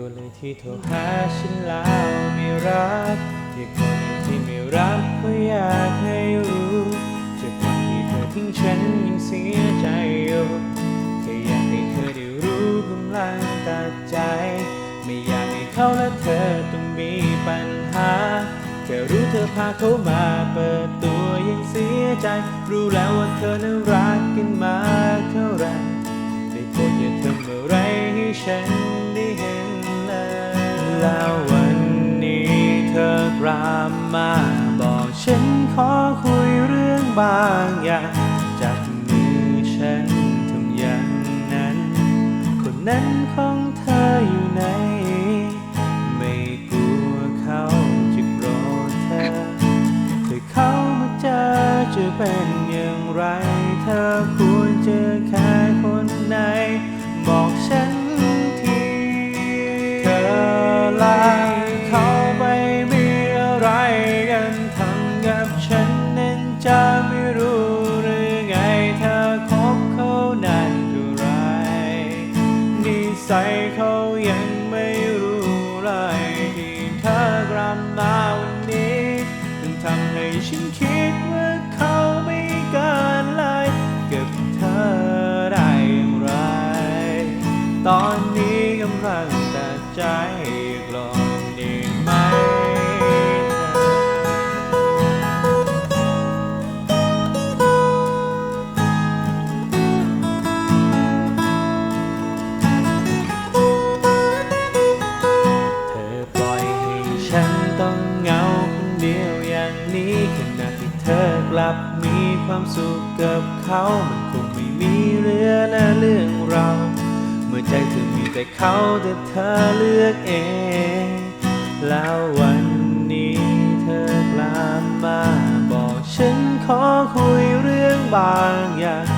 ก็เลยที่โทรหาฉันแล้วไม่รับอย่คนที่ไม่รับก็อยากให้รู้จากวันที่เธอทิ้งฉันยังเสียใจอยู่แค่อยากให้เธอได้รู้กำลังตัดใจ ไม่อยากให้เขาและเธอต้องมีปัญหาแค่รู้เธอพาเขามาเปิดตัวยังเสียใจ รู้แล้วว่าเธอนั้นรักกันมากเท่าไรได้โปรดอย่าทำอะไรให้ฉัน แล้ววันนี้เธอกลับมาบอกฉันขอคุยเรื่องบางอย่างจับมือฉันทำอย่างนั้น คนนั้นของเธออยู่ไหน ไม่กลัวเขาจะโกรธเธอถ้าเขามาเจอจะเป็นอย่างไร เธอควรเจอแค่คนไหน บอกฉัน อกลับมาวันนี้ถึงทำให้ฉันคิดว่าเขาไม่การลายกับเธอได้อย่างไร ตอนนี้กำลังแต่ใจกลอ อย่างนี้ขณะที่เธอกลับมีความสุขกับเขามันคงไม่มีเรื่อและเรื่องเรา เมื่อใจเธอมีแต่เขาแต่เธอเลือกเอง แล้ววันนี้เธอกลับมาบอกฉันขอคุยเรื่องบางอย่าง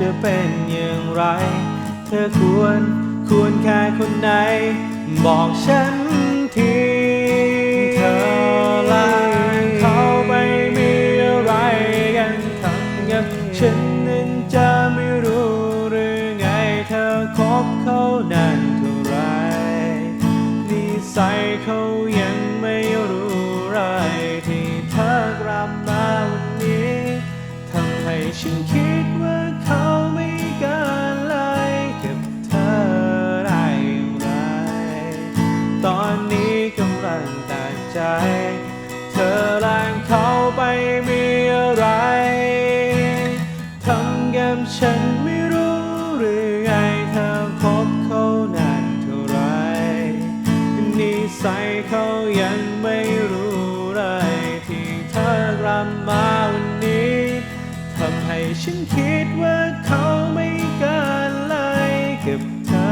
จะเป็นอย่างไร เธอควรควรแค่คนไหน บอกฉันทีเธอลาเขาไปมีอะไรกันทำกับฉันนั้นจะไม่รู้หรือไงเธอคบเขานานเท่าไรนิสัยเขายังไม่รู้ไรที่เธอกลับมาวันนี้ทำให้ฉันคิด ฉันคิดว่าเขาไม่เกินเลยกับเธอ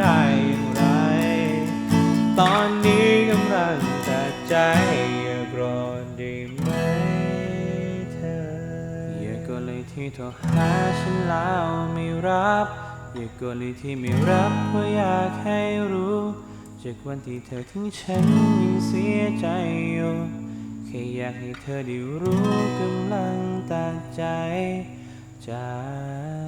ได้อย่างไร ตอนนี้กำลังตัดใจอย่ากรอนได้ไหมเธอ อย่ากดเลยที่โทรหาฉันแล้วไม่รับ อย่ากดเลยที่ไม่รับเพราะอยากให้รู้จากวันที่เธอทิ้งฉันยังเสียใจอยู่แค่อยากให้เธอได้รู้กำลัง ตัดใจจาก